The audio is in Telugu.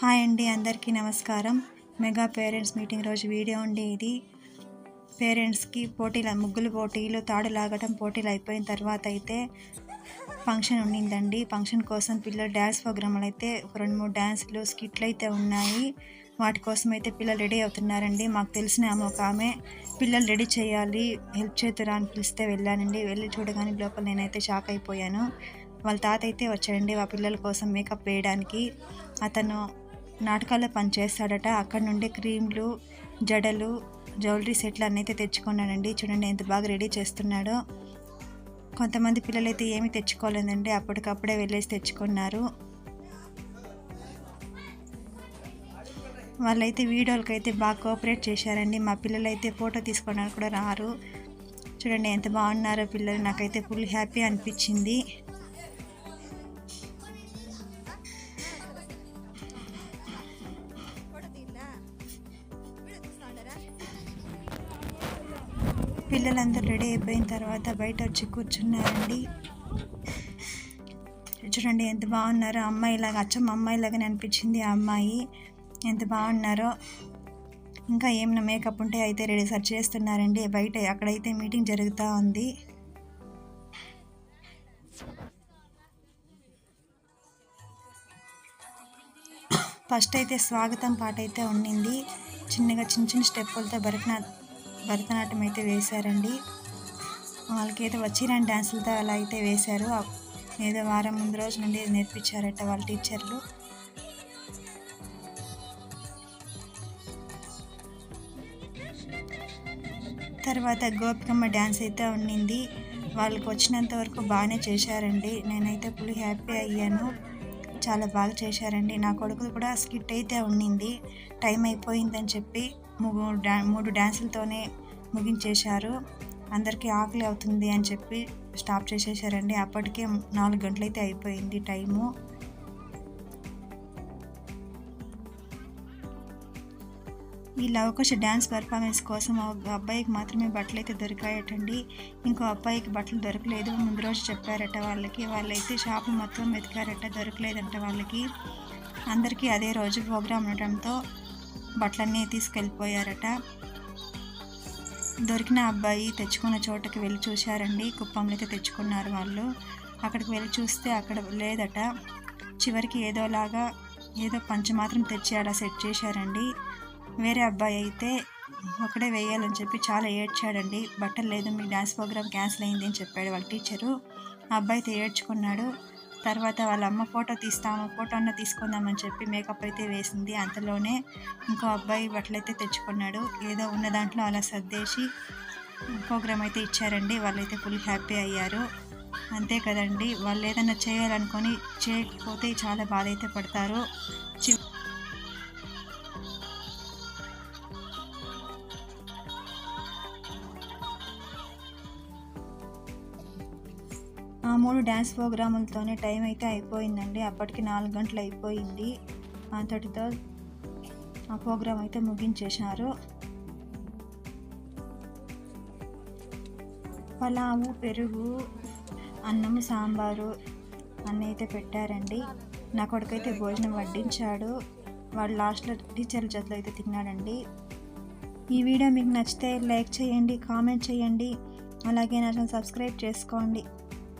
హాయ్ అండి అందరికీ నమస్కారం. మెగా పేరెంట్స్ మీటింగ్ రోజు వీడియో అండి ఇది. పేరెంట్స్కి పోటీలు ముగ్గులు పోటీలు తాడు లాగటం పోటీలు అయిపోయిన తర్వాత అయితే ఫంక్షన్ ఉండిందండి. ఫంక్షన్ కోసం పిల్లలు డ్యాన్స్ ప్రోగ్రాంలు అయితే ఒక రెండు మూడు డ్యాన్స్లు స్కిట్లు అయితే ఉన్నాయి. వాటి కోసం అయితే పిల్లలు రెడీ అవుతున్నారండి. మాకు తెలిసిన ఆమె ఒక ఆమె పిల్లలు రెడీ చేయాలి హెల్ప్ చేతురా అని పిలిస్తే వెళ్ళానండి. వెళ్ళి చూడగానే లోపల నేనైతే షాక్ అయిపోయాను. వాళ్ళ తాత అయితే వచ్చాడండి ఆ పిల్లల కోసం మేకప్ వేయడానికి. అతను నాటకాల్లో పనిచేస్తాడట. అక్కడ నుండి క్రీమ్లు జడలు జ్యువెలరీ సెట్లు అన్నీ అయితే తెచ్చుకున్నానండి చూడండి ఎంత బాగా రెడీ చేస్తున్నాడో. కొంతమంది పిల్లలు అయితే ఏమీ తెచ్చుకోలేదండి. అప్పటికప్పుడే వెళ్ళేసి తెచ్చుకున్నారు. వాళ్ళైతే వీడియోలకి అయితే బాగా కోఆపరేట్ చేశారండి. మా పిల్లలు అయితే ఫోటో తీసుకోవడానికి కూడా రారు. చూడండి ఎంత బాగున్నారో పిల్లలు. నాకైతే ఫుల్ హ్యాపీ అనిపించింది. పిల్లలందరూ రెడీ అయిపోయిన తర్వాత బయట వచ్చి కూర్చున్నారండి. చూడండి ఎంత బాగున్నారో అమ్మాయిలాగా అచ్చం అమ్మాయిలాగానే అనిపించింది ఆ అమ్మాయి. ఎంత బాగున్నారో. ఇంకా ఏమైనా మేకప్ ఉంటే అయితే రెడీ సర్చ్ చేస్తున్నారండి. బయట అక్కడైతే మీటింగ్ జరుగుతూ ఉంది. ఫస్ట్ అయితే స్వాగతం పాట అయితే ఉండింది. చిన్నగా చిన్న చిన్న స్టెప్పులతో భరతనాట్యం భరతనాట్యం అయితే వేశారండి. వాళ్ళకి అయితే వచ్చిరాని డ్యాన్సులతో అలా అయితే వేశారు. ఏదో వారం ముందు రోజు నుండి నేర్పించారట వాళ్ళ టీచర్లు. తర్వాత గోపికమ్మ డ్యాన్స్ అయితే ఉండింది. వాళ్ళకి వచ్చినంత వరకు బాగానే చేశారండి. నేనైతే ఫుల్ హ్యాపీ అయ్యాను. చాలా బాగా చేశారండి. నా కొడుకు కూడా స్కిట్ అయితే ఉండింది టైం అయిపోయిందని చెప్పి మూడు డా మూడు డ్యాన్సులతోనే ముగించేశారు. అందరికీ ఆకలి అవుతుంది అని చెప్పి స్టాప్ చేసేసారండి అప్పటికే నాలుగు గంటలైతే అయిపోయింది టైము. ఈ లవకుశ డ్యాన్స్ పర్ఫార్మెన్స్ కోసం అబ్బాయికి మాత్రమే బట్టలు అయితే దొరికాయటండి. ఇంకో అబ్బాయికి బట్టలు దొరకలేదు. ముందు రోజు చెప్పారట వాళ్ళకి. వాళ్ళైతే షాపు మొత్తం వెతికారట దొరకలేదంట వాళ్ళకి. అందరికీ అదే రోజు ప్రోగ్రాం ఉండటంతో బట్టలన్నీ తీసుకెళ్ళిపోయారట. దొరికిన అబ్బాయి తెచ్చుకున్న చోటకి వెళ్ళి చూశారండి. కుప్పంలో అయితే తెచ్చుకున్నారు వాళ్ళు. అక్కడికి వెళ్ళి చూస్తే అక్కడ లేదట. చివరికి ఏదోలాగా ఏదో పంచ మాత్రం తెచ్చి అలా సెట్ చేశారండి. వేరే అబ్బాయి అయితే ఒకడే వేయాలని చెప్పి చాలా ఏడ్చాడండి. బట్టలు లేదు మీ డ్యాన్స్ ప్రోగ్రామ్ క్యాన్సిల్ అయింది అని చెప్పాడు వాళ్ళ టీచరు. ఆ అబ్బాయి అయితే ఏడ్చుకున్నాడు. తర్వాత వాళ్ళ అమ్మ ఫోటో తీస్తాము ఫోటో అన్న తీసుకుందామని చెప్పి మేకప్ అయితే వేసింది. అంతలోనే ఇంకో అబ్బాయి బట్టలు అయితే తెచ్చుకున్నాడు. ఏదో ఉన్న దాంట్లో అలా సర్దేసి ప్రోగ్రామ్ అయితే ఇచ్చారండి. వాళ్ళైతే ఫుల్ హ్యాపీ అయ్యారు. అంతే కదండి. వాళ్ళు ఏదైనా చేయాలనుకొని చేయకపోతే చాలా బాధ అయితే పడతారు. ఆ మూడు డ్యాన్స్ ప్రోగ్రాములతోనే టైం అయితే అయిపోయిందండి. అప్పటికి నాలుగు గంటలు అయిపోయింది. అంతటితో ఆ ప్రోగ్రాం అయితే ముగించేశారు. పలావు పెరుగు అన్నం సాంబారు అన్నీ అయితే పెట్టారండి. నా కొడుకైతే భోజనం వడ్డించాడు. వాడు లాస్ట్లో టీచర్ల చేతిలో అయితే తిన్నాడండి. ఈ వీడియో మీకు నచ్చితే లైక్ చేయండి కామెంట్ చేయండి. అలాగే నా సబ్స్క్రైబ్ చేసుకోండి.